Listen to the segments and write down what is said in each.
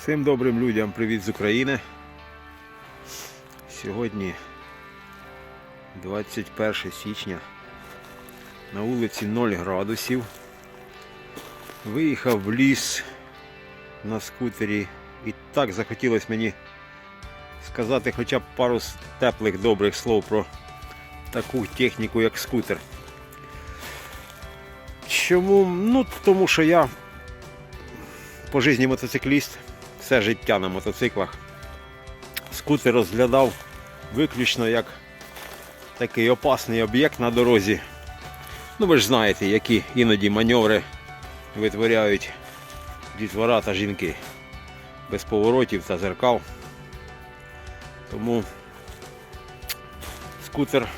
Всім добрим людям привіт з України. Сьогодні 21 січня. На вулиці 0 градусів. Виїхав в ліс на скутері і так захотілося мені сказати хоча б пару теплих добрих слов про таку техніку, як скутер. Чому? Ну, тому що я по житті мотоцикліст, все життя на мотоциклах. Скутер розглядав виключно як такий опасний об'єкт на дорозі. Ну ви ж знаєте, які іноді маневри витворяють дітвора та жінки без поворотів та зеркал. Тому скутер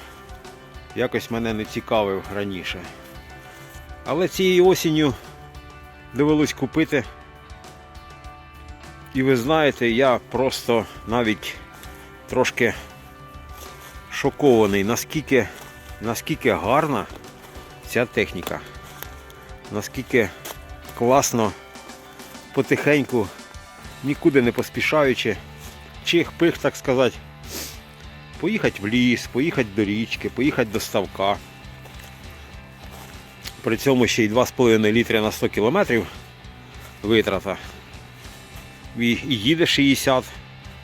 якось мене не цікавив раніше. Але цією осінню довелось купити. І ви знаєте, я просто навіть трошки шокований, наскільки, наскільки гарна ця техніка. Наскільки класно, потихеньку, нікуди не поспішаючи, чих-пих, так сказати, поїхати в ліс, поїхати до річки, поїхати до ставка. При цьому ще й 2,5 літри на 100 кілометрів витрата. І їде 60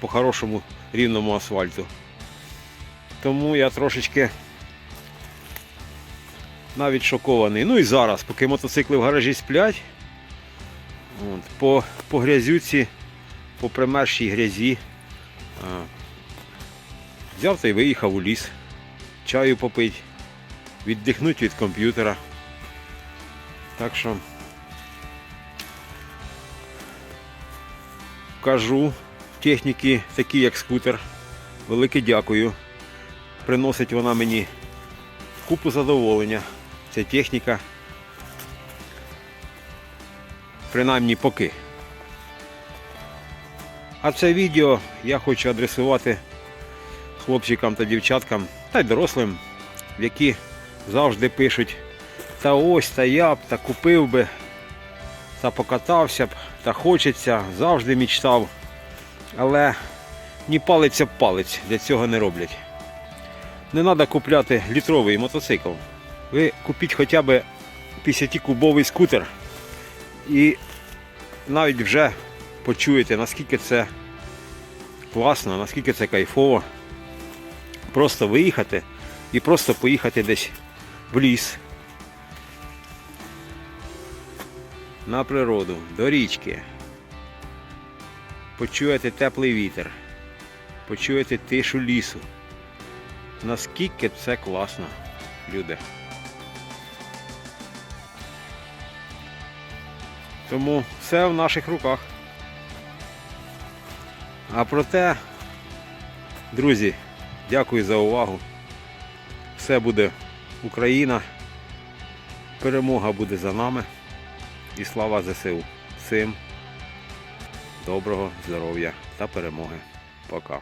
по хорошому рівному асфальту. Тому я трошечки навіть шокований. Ну і зараз, поки мотоцикли в гаражі сплять, от, по, по грязюці, по примершій грязі, а, взяв та й виїхав у ліс, чаю попити, віддихнути від комп'ютера. Так що кажу техніки, такі як скутер. Велике дякую. Приносить вона мені купу задоволення. Ця техніка. Принаймні поки. А це відео я хочу адресувати хлопчикам та дівчаткам та й дорослим, які завжди пишуть та ось, та я б, та купив би, та покатався б, та хочеться, завжди мічтав. Але ні палець об палець для цього не роблять. Не треба купляти літровий мотоцикл. Ви купіть хоча б 50-кубовий скутер і навіть вже почуєте, наскільки це класно, наскільки це кайфово. Просто виїхати і просто поїхати десь в ліс, на природу, до річки. Почуєте теплий вітер, почуєте тишу лісу. Наскільки це класно, люди. Тому все в наших руках. А проте, друзі, дякую за увагу. Все буде Україна. Перемога буде за нами. І слава ЗСУ. Всім доброго здоров'я та перемоги. Пока.